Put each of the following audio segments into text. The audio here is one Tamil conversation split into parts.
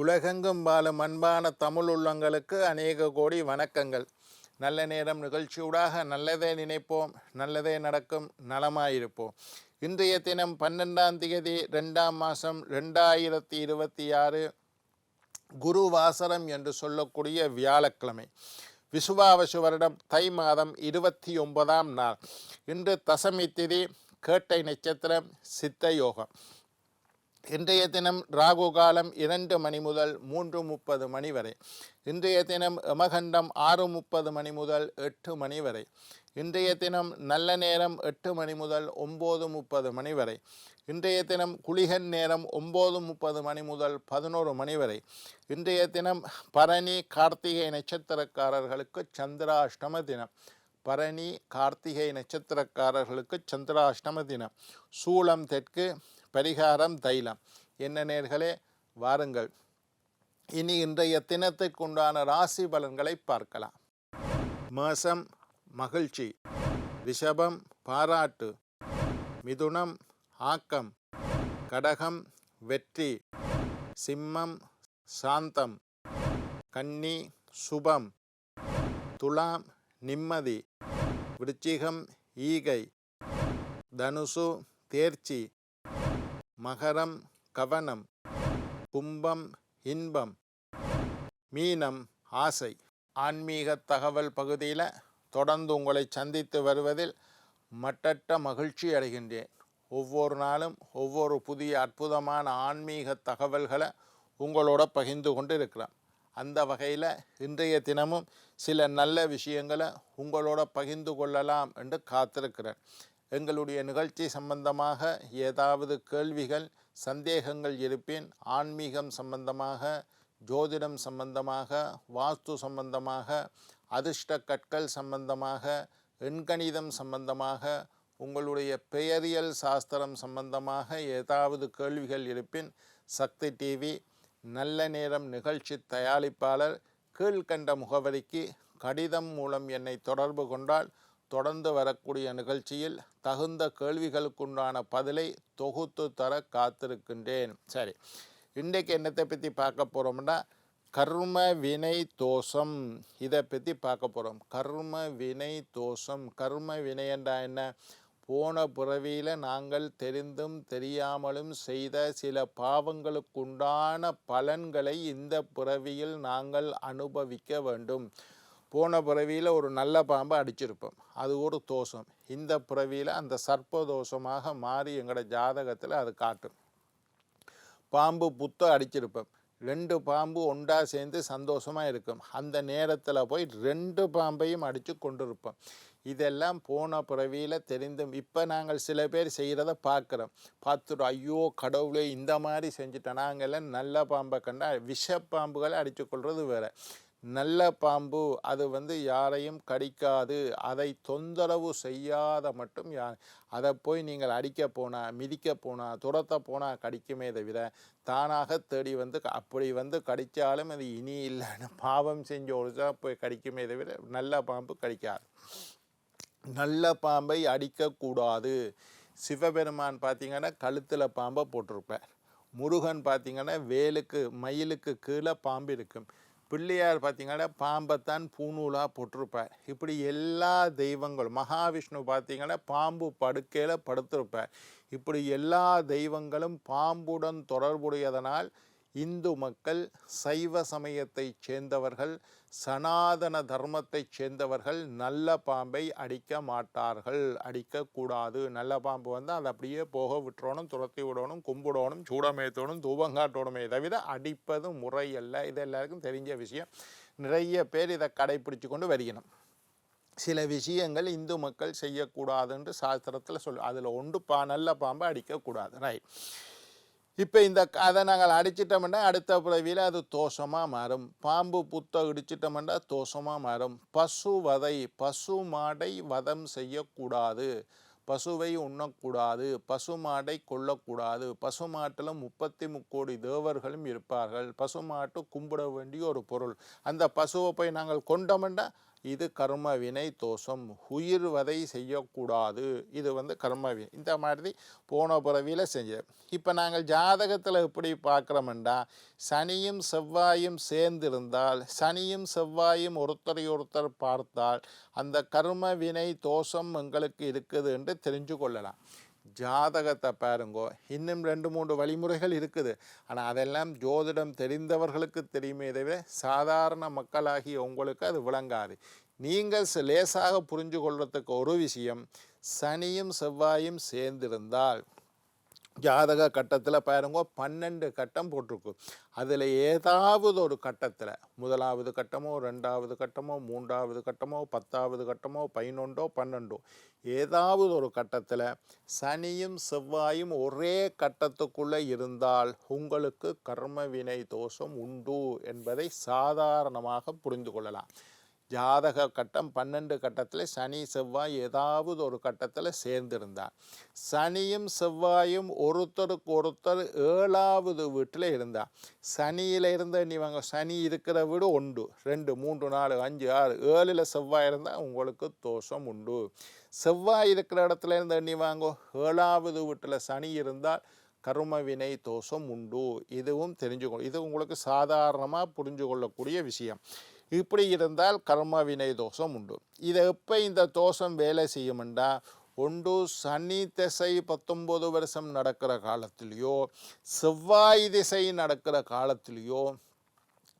உலகெங்கும் வாழும் அன்பான தமிழ் உள்ளங்களுக்கு அநேக கோடி வணக்கங்கள். நல்ல நேரம் நிகழ்ச்சியூடாக நல்லதே நினைப்போம் நல்லதே நடக்கும் நலமாயிருப்போம். இன்றைய தினம் பன்னெண்டாம் தேதி ரெண்டாம் மாதம் ரெண்டாயிரத்தி இருபத்தி ஆறு குரு வாசரம் என்று சொல்லக்கூடிய வியாழக்கிழமை. விசுவாவசு வருடம் தை மாதம் இருபத்தி ஒன்பதாம் நாள். இன்று தசமி திதி கேட்டை நட்சத்திரம் சித்த யோகம். இன்றைய தினம் ராகு காலம் இரண்டு மணி முதல் மூன்று முப்பது மணி வரை. இன்றைய தினம் யமகண்டம் ஆறு முப்பது மணி முதல் எட்டு மணி வரை. இன்றைய தினம் நல்ல நேரம் எட்டு மணி முதல் ஒம்பது முப்பது மணி வரை. இன்றைய தினம் குளிகன் நேரம் ஒம்பது முப்பது மணி முதல் பதினோரு மணி வரை. இன்றைய தினம் பரணி கார்த்திகை நட்சத்திரக்காரர்களுக்கு சந்திராஷ்டம தினம். பரணி கார்த்திகை நட்சத்திரக்காரர்களுக்கு சந்திராஷ்டம தினம். சூளம் தெற்கு பரிகாரம் தைலம். என்ன நேர்களே வாருங்கள். இனி இன்றைய தினத்திற்குண்டான ராசி பலன்களை பார்க்கலாம். மாசம் மகிழ்ச்சி ரிஷபம் பாராட்டு மிதுனம் ஆக்கம் கடகம் வெற்றி சிம்மம் சாந்தம் கன்னி சுபம் துலாம் நிம்மதி விருச்சிகம் ஈகை தனுசு தேர்ச்சி மகரம் கவனம் கும்பம் இன்பம் மீனம் ஆசை. ஆன்மீக தகவல் பகுதியில் தொடர்ந்து உங்களை சந்தித்து வருவதில் மட்டற்ற மகிழ்ச்சி அடைகின்றேன். ஒவ்வொரு நாளும் ஒவ்வொரு புதிய அற்புதமான ஆன்மீக தகவல்களை உங்களோட பகிர்ந்து கொண்டு இருக்கிறேன் அந்த வகையில் இன்றைய தினமும் சில நல்ல விஷயங்களை உங்களோட பகிர்ந்து கொள்ளலாம் என்று காத்திருக்கிறேன். எங்களுடைய நிகழ்ச்சி சம்பந்தமாக ஏதாவது கேள்விகள் சந்தேகங்கள் இருப்பின். ஆன்மீகம் சம்பந்தமாக ஜோதிடம் சம்பந்தமாக வாஸ்து சம்பந்தமாக அதிர்ஷ்ட கற்கள் சம்பந்தமாக எண்கணிதம் சம்பந்தமாக உங்களுடைய பெயரியல் சாஸ்திரம் சம்பந்தமாக ஏதாவது கேள்விகள் இருப்பின். சக்தி டிவி நல்ல நேரம் நிகழ்ச்சி தயாரிப்பாளர் கீழ்கண்ட முகவரிக்கு கடிதம் மூலம் என்னை தொடர்பு கொண்டால் தொடர்ந்து வரக்கூடிய நிகழ்ச்சியில் தகுந்த கேள்விகளுக்குண்டான பதிலை தொகுத்து தர காத்திருக்கின்றேன். சரி இன்றைக்கு என்னத்தை பற்றி பார்க்க போகிறோம்னா கர்ம வினை தோஷம். இதை பற்றி பார்க்க போகிறோம் கர்ம வினை தோஷம். கர்ம வினை என்றால் என்ன? போன பிறவியில் நாங்கள் தெரிந்தும் தெரியாமலும் செய்த சில பாவங்களுக்குண்டான பலன்களை இந்த பிறவியில் நாங்கள் அனுபவிக்க வேண்டும். போன பிறவியில் ஒரு நல்ல பாம்பை அடிச்சிருப்போம். அது ஒரு தோஷம். இந்த பிறவியில் அந்த சர்ப்ப தோஷமாக மாறி எங்களோட ஜாதகத்தில் அது காட்டும். பாம்பு புத்த அடிச்சிருப்போம். ரெண்டு பாம்பு ஒன்றா சேர்ந்து சந்தோஷமாக இருக்கும். அந்த நேரத்தில் போய் ரெண்டு பாம்பையும் அடித்து கொண்டிருப்போம். இதெல்லாம் போன பிறவியில் தெரிந்தும் இப்போ நாங்கள் சில பேர் செய்கிறத பார்க்குறோம் பார்த்துட்டு ஐயோ கடவுளே இந்த மாதிரி செஞ்சுட்டோம் நாங்கள்லாம் நல்ல பாம்பை கண்டா விஷ பாம்புகளை அடித்து கொள்வது வேறு. நல்ல பாம்பு அது வந்து யாரையும் கடிக்காது. அதை தொந்தரவு செய்யாத மட்டும் யா அதை போய் நீங்கள் அடிக்க போனால் மிதிக்க போனால் துரத்த போனால் கடிக்குமே தவிர தானாக தேடி வந்து அப்படி வந்து கடித்தாலும் அது இனி இல்லைன்னு பாவம் செஞ்ச ஒரு தான் போய் கடிக்குமே தவிர நல்ல பாம்பு கடிக்காது. நல்ல பாம்பை அடிக்கக்கூடாது. சிவபெருமான் பார்த்தீங்கன்னா கழுத்தில் பாம்பை போட்டிருப்பார். முருகன் பார்த்திங்கன்னா வேலுக்கு மயிலுக்கு கீழே பாம்பு இருக்கும். பிள்ளையார் பார்த்தீங்கன்னா பாம்பைத்தான் பூநூலாக போட்டிருப்பார். இப்படி எல்லா தெய்வங்களும் மகாவிஷ்ணு பார்த்தீங்கன்னா பாம்பு படுக்கையில் படுத்திருப்பார். இப்படி எல்லா தெய்வங்களும் பாம்புடன் தொடர்புடையதனால் இந்து மக்கள் சைவ சமயத்தைச் சேர்ந்தவர்கள் சனாதன தர்மத்தைச் சேர்ந்தவர்கள் நல்ல பாம்பை அடிக்க மாட்டார்கள். அடிக்கக்கூடாது நல்ல பாம்பு வந்து அதை அப்படியே போக விட்டுறணும் துரத்தி விடணும் கும்பிடணும் சூடமேத்தணும் தூபங்காட்டணுமே தவிர அடிப்பது முறையல்ல. இது எல்லாருக்கும் தெரிஞ்ச விஷயம். நிறைய பேர் இதை கடைப்பிடிச்சு கொண்டு வருகிறோம் சில விஷயங்கள் இந்து மக்கள் செய்யக்கூடாதுன்னு சாஸ்திரத்தில் சொல் அதில் ஒன்று பா நல்ல பாம்பை அடிக்கக்கூடாது ரைட் இப்போ இந்த க- அதை நாங்கள் அடிச்சிட்டோம்னா அடுத்த பிறவியில் அது தோஷமாக மாறும். பாம்பு புத்தை இடிச்சிட்டோம்னா தோஷமாக மாறும். பசு வதை பசு மாடை வதம் செய்யக்கூடாது. பசுவை உண்ணக்கூடாது. பசு மாடை கொல்லக்கூடாது. பசு மாட்டில் முப்பத்தி முக்கோடி தேவர்களும் இருப்பார்கள். பசு மாட்டு கும்பிட வேண்டிய ஒரு பொருள். அந்த பசுவை போய் நாங்கள் கொண்டோம்னா இது கர்ம வினை தோஷம். உயிர் வதை செய்யக்கூடாது. இது வந்து கர்ம வினை. இந்த மாதிரி போன பிறவியில் செஞ்சது இப்போ நாங்கள் ஜாதகத்தில் எப்படி பார்க்குறோம்டா சனியும் செவ்வாயும் சேர்ந்திருந்தால் சனியும் செவ்வாயும் ஒருத்தரை ஒருத்தர் பார்த்தால் அந்த கர்ம வினை தோஷம் எங்களுக்கு இருக்குது என்று தெரிஞ்சு கொள்ளலாம். ஜாதகத்தை பாருங்கோ. இன்னும் ரெண்டு மூன்று வழிமுறைகள் இருக்குது. ஆனால் அதெல்லாம் ஜோதிடம் தெரிந்தவர்களுக்கு தெரியுமே தவிர சாதாரண மக்களாகிய உங்களுக்கு அது விளங்காது. நீங்கள் லேசாக புரிஞ்சு கொள்றதுக்கு ஒரு விஷயம் சனியும் செவ்வாயும் சேர்ந்திருந்தால் ஜாதக கட்டத்தில் பாருங்க பன்னெண்டு கட்டம் போட்டிருக்கு. அதில் ஏதாவது ஒரு கட்டத்தில் முதலாவது கட்டமோ ரெண்டாவது கட்டமோ மூன்றாவது கட்டமோ பத்தாவது கட்டமோ பதினொன்றோ பன்னெண்டோ ஏதாவது ஒரு கட்டத்தில் சனியும் செவ்வாயும் ஒரே கட்டத்துக்குள்ளே இருந்தால் உங்களுக்கு கர்ம வினை தோஷம் உண்டு என்பதை சாதாரணமாக புரிந்து கொள்ளலாம். ஜாதக கட்டம் பன்னெண்டு கட்டத்தில் சனி செவ்வாய் ஏதாவது ஒரு கட்டத்தில் சேர்ந்திருந்தார். சனியும் செவ்வாயும் ஒருத்தருக்கு ஒருத்தர் ஏழாவது வீட்டில் இருந்தார். சனியில் இருந்த இவங்க சனி இருக்கிற வீடு உண்டு ரெண்டு மூன்று நாலு அஞ்சு ஆறு ஏழில் செவ்வாய் இருந்தால் உங்களுக்கு தோஷம் உண்டு. செவ்வாய் இருக்கிற இடத்துல இருந்த நீ வாங்கோ ஏழாவது வீட்டில் சனி இருந்தால் கரும வினை தோஷம் உண்டு. இதுவும் தெரிஞ்சுக்கணும் இது உங்களுக்கு சாதாரணமாக புரிஞ்சு கொள்ளக்கூடிய விஷயம். இப்படி இருந்தால் கர்ம வினை தோஷம் உண்டு. இதை எப்போ இந்த தோஷம் வேலை செய்யுமெண்டா? ஒன்று சனி திசை பத்தொம்பது வருஷம் நடக்கிற காலத்திலேயோ செவ்வாய் திசை நடக்கிற காலத்திலேயோ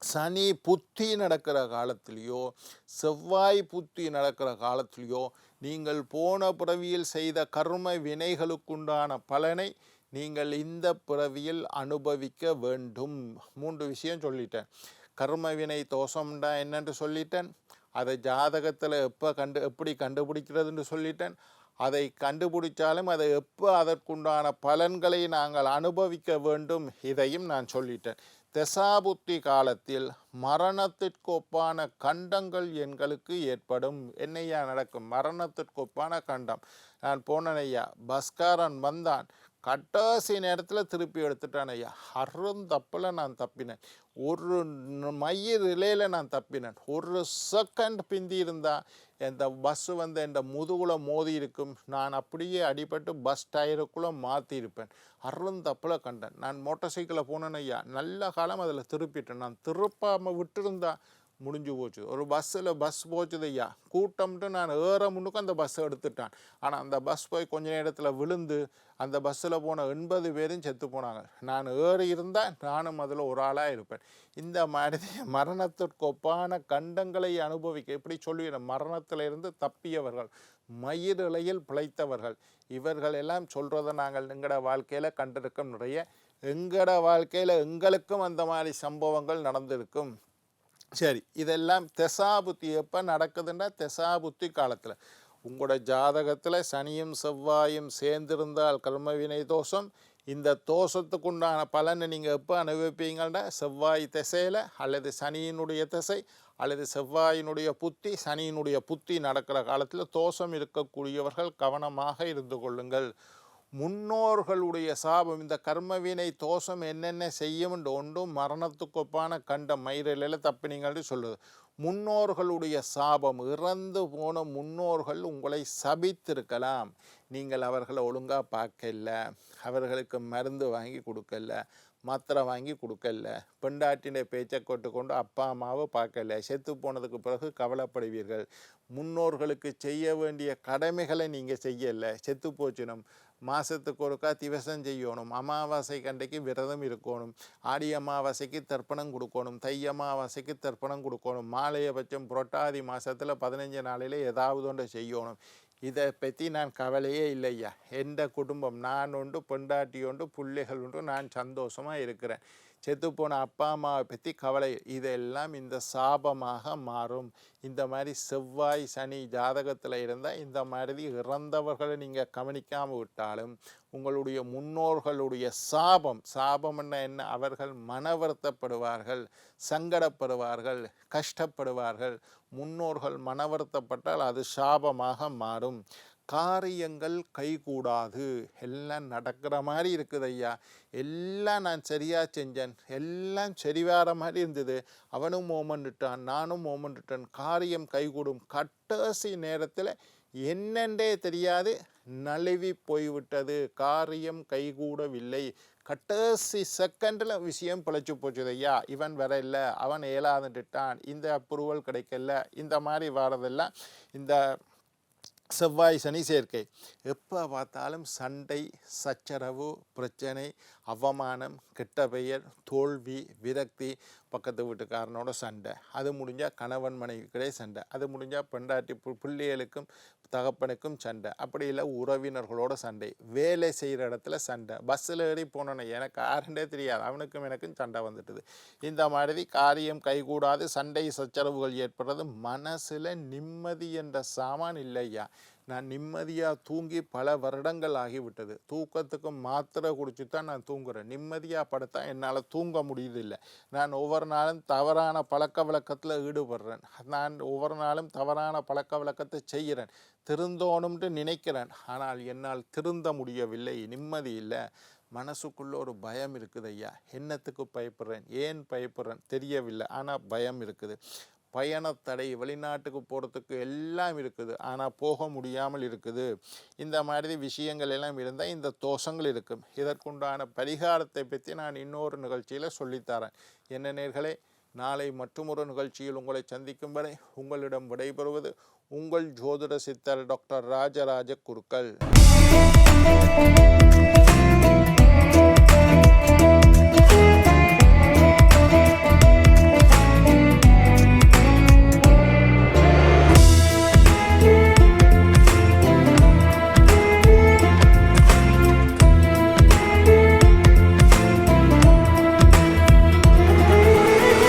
சனி புத்தி நடக்கிற காலத்திலேயோ செவ்வாய் புத்தி நடக்கிற காலத்திலேயோ நீங்கள் போன பிறவியில் செய்த கர்ம வினைகளுக்குண்டான பலனை நீங்கள் இந்த பிறவியில் அனுபவிக்க வேண்டும். மூன்று விஷயம் சொல்லிட்டேன். கர்மவினை தோஷம்டா என்னென்று சொல்லிட்டேன். அதை ஜாதகத்தில் எப்போ கண்டு எப்படி கண்டுபிடிக்கிறதுன்னு சொல்லிட்டேன். அதை கண்டுபிடிச்சாலும் அதை எப்போ அதற்குண்டான பலன்களை நாங்கள் அனுபவிக்க வேண்டும் இதையும் நான் சொல்லிட்டேன். தசாபுத்தி காலத்தில் மரணத்திற்கு ஒப்பான கண்டங்கள் எங்களுக்கு ஏற்படும். என்னையா நடக்கும்? மரணத்திற்கு ஒப்பான கண்டம். நான் போனேன் ஐயா பஸ்காரன் வந்தான். கட்டாசி நேரத்தில் திருப்பி எடுத்துட்டான் ஐயா. அருந்தப்பில் நான் தப்பினேன். ஒரு மைய ரிலேயில் நான் தப்பினேன். ஒரு செகண்ட் பிந்தி இருந்தால் இந்த பஸ்ஸு வந்து என் முதுகுல மோதி இருக்கும். நான் அப்படியே அடிபட்டு பஸ் டயருக்குள்ளே மாற்றியிருப்பேன் அருந்தப்பில் கண்டேன். நான் மோட்டார் சைக்கிளில் போனேன் ஐயா. நல்ல காலம் அதில் திருப்பிட்டேன். நான் திருப்பாமல் விட்டுருந்தா முடிஞ்சு போச்சு. ஒரு பஸ்ஸில் பஸ் போச்சுது ஐயா. கூட்டம்ட்டு நான் ஏற முன்னுக்கு அந்த பஸ்ஸை எடுத்துட்டான். ஆனால் அந்த பஸ் போய் கொஞ்ச நேரத்தில் விழுந்து அந்த பஸ்ஸில் போன எண்பது பேரும் செத்து போனாங்க. நான் ஏறி இருந்தால் நானும் அதில் ஒரு ஆளாக இருப்பேன். இந்த மாதிரி மரணத்திற்கு ஒப்பான கண்டங்களை அனுபவிக்க எப்படி சொல்லுவேன் மரணத்தில் இருந்து தப்பியவர்கள் மயிரிழையில் பிழைத்தவர்கள் இவர்கள் எல்லாம் சொல்கிறத நாங்கள் எங்களோட வாழ்க்கையில் கண்டிருக்கோம் நிறைய எங்களோட வாழ்க்கையில் எங்களுக்கும் அந்த மாதிரி சம்பவங்கள் நடந்திருக்கும். சரி இதெல்லாம் தெசாபுத்தி எப்போ நடக்குதுன்னா தெசாபுத்தி காலத்தில். உங்களோட ஜாதகத்தில் சனியும் செவ்வாயும் சேர்ந்திருந்தால் கர்மவினை தோஷம். இந்த தோஷத்துக்குண்டான பலனை நீங்கள் எப்போ அனுபவிப்பீங்கன்னா செவ்வாய் திசையில் அல்லது சனியினுடைய திசை அல்லது செவ்வாயினுடைய புத்தி சனியினுடைய புத்தி நடக்கிற காலத்தில் தோஷம் இருக்கக்கூடியவர்கள் கவனமாக இருந்து கொள்ளுங்கள். முன்னோர்களுடைய சாபம். இந்த கர்மவினை தோஷம் என்னென்ன செய்யும் ஒன்றும் மரணத்துக்கொப்பான கண்ட மயிரில தப்பினீங்கள்னு சொல்லுது. முன்னோர்களுடைய சாபம் இறந்து போன முன்னோர்கள் உங்களை சபித்திருக்கலாம். நீங்கள் அவர்களை ஒழுங்காக பார்க்கல. அவர்களுக்கு மருந்து வாங்கி கொடுக்கல. மாத்திரை வாங்கி கொடுக்கல. பெண்டாட்டினை பேச்சை கொண்டு கொண்டு அப்பா அம்மாவை பார்க்கல. செத்து போனதுக்கு பிறகு கவலைப்படுவீர்கள். முன்னோர்களுக்கு செய்ய வேண்டிய கடமைகளை நீங்கள் செய்யலை. செத்து போச்சினும். மாதத்துக்கு ஒருக்கா திவசம் செய்யணும். அமாவாசை கண்டைக்கு விரதம் இருக்கணும். ஆடி அமாவாசைக்கு தர்ப்பணம் கொடுக்கணும். தை அமாவாசைக்கு தர்ப்பணம் கொடுக்கணும். மாலையபட்சம் புரட்டாதி மாதத்தில் பதினஞ்சு நாளையில் ஏதாவது ஒன்று செய்யணும். இதை பற்றி நான் கவலையே இல்லையா எந்த குடும்பம்? நான் உண்டு பொண்டாட்டி உண்டு பிள்ளைகள் உண்டு நான் சந்தோஷமாக இருக்கிறேன். செத்துப்போன அப்பா அம்மாவை பற்றி கவலை. இதெல்லாம் இந்த சாபமாக மாறும். இந்த மாதிரி செவ்வாய் சனி ஜாதகத்தில் இருந்தால் இந்த மாதிரி இறந்தவர்களை நீங்கள் கவனிக்காமல் விட்டாலும் உங்களுடைய முன்னோர்களுடைய சாபம். சாபம்னா என்ன? அவர்கள் மன வருத்தப்படுவார்கள் சங்கடப்படுவார்கள் கஷ்டப்படுவார்கள். முன்னோர்கள் மனவருத்தப்பட்டால் அது சாபமாக மாறும். காரியங்கள் கைகூடாது. எல்லாம் நடக்கிற மாதிரி இருக்குது ஐயா. எல்லாம் நான் சரியாக செஞ்சேன். எல்லாம் சரிவார மாதிரி இருந்தது. அவனும் மோமன்ட்டான் நானும் மோமன்ட்டான் காரியம் கைகூடும். கடைசி நேரத்தில் என்னென்றே தெரியாது. நழுவி போய்விட்டது. காரியம் கைகூடவில்லை. கடைசி செகண்டில் விஷயம் பிழைச்சி போச்சுது. ஐயா இவன் வர இல்லை. அவன் ஏழாந்துட்டான் இந்த அப்ரூவல் கிடைக்கல. இந்த மாதிரி வரதெல்லாம் இந்த செவ்வாய் சனி சேர்க்கை. எப்போ பார்த்தாலும் சண்டை சச்சரவு பிரச்சனை அவமானம் கெட்ட பெயர் தோல்வி விரக்தி பக்கத்து வீட்டுக்காரனோட சண்டை. அது முடிஞ்சால் கணவன் மனைவிக்கிடையே சண்டை. அது முடிஞ்சால் பெண்டாட்டி பு- பிள்ளைகளுக்கும் தகப்பனுக்கும் சண்டை. அப்படி இல்லை உறவினர்களோட சண்டை. வேலை செய்கிற இடத்துல சண்டை. பஸ்ஸில் ஏறி போனோன்னே எனக்கு யாருன்றே தெரியாது. அவனுக்கும் எனக்கும் சண்டை வந்துட்டுது. இந்த மாதிரி காரியம் கைகூடாது சண்டை சச்சரவுகள் ஏற்படுறது மனசில் நிம்மதி என்ற சாமான் இல்லையா? நான் நிம்மதியாக தூங்கி பல வருடங்கள் ஆகிவிட்டது. தூக்கத்துக்கு மாத்திரை குடிச்சு தான் நான் தூங்குறேன். நிம்மதியாக படுத்தா என்னால் தூங்க முடியுதில்லை. நான் ஒவ்வொரு நாளும் தவறான பழக்க வழக்கத்தில் ஈடுபடுறேன். நான் ஒவ்வொரு நாளும் தவறான பழக்க வழக்கத்தை செய்கிறேன். திருந்தோணும்ட்டு நினைக்கிறேன். ஆனால் என்னால் திருந்த முடியவில்லை. நிம்மதி இல்லை. மனசுக்குள்ளே ஒரு பயம் இருக்குது ஐயா என்னத்துக்கு பயப்படுறேன்? ஏன் பயப்படுறேன்? தெரியவில்லை. ஆனால் பயம் இருக்குது. பயணத்தடை வெளிநாட்டுக்கு போகிறதுக்கு எல்லாம் இருக்குது. ஆனால் போக முடியாமல் இருக்குது. இந்த மாதிரி விஷயங்கள் எல்லாம் இருந்தால் இந்த தோஷங்கள் இருக்கும். இதற்குண்டான பரிகாரத்தை பற்றி நான் இன்னொரு நிகழ்ச்சியில் சொல்லித்தரேன் என்ன நேர்களே நாளை மற்றொரு நிகழ்ச்சியில் உங்களை சந்திக்கும் வரை உங்களிடம் விடைபெறுவது உங்கள் ஜோதிட சித்தர் டாக்டர் ராஜராஜ குருக்கள்.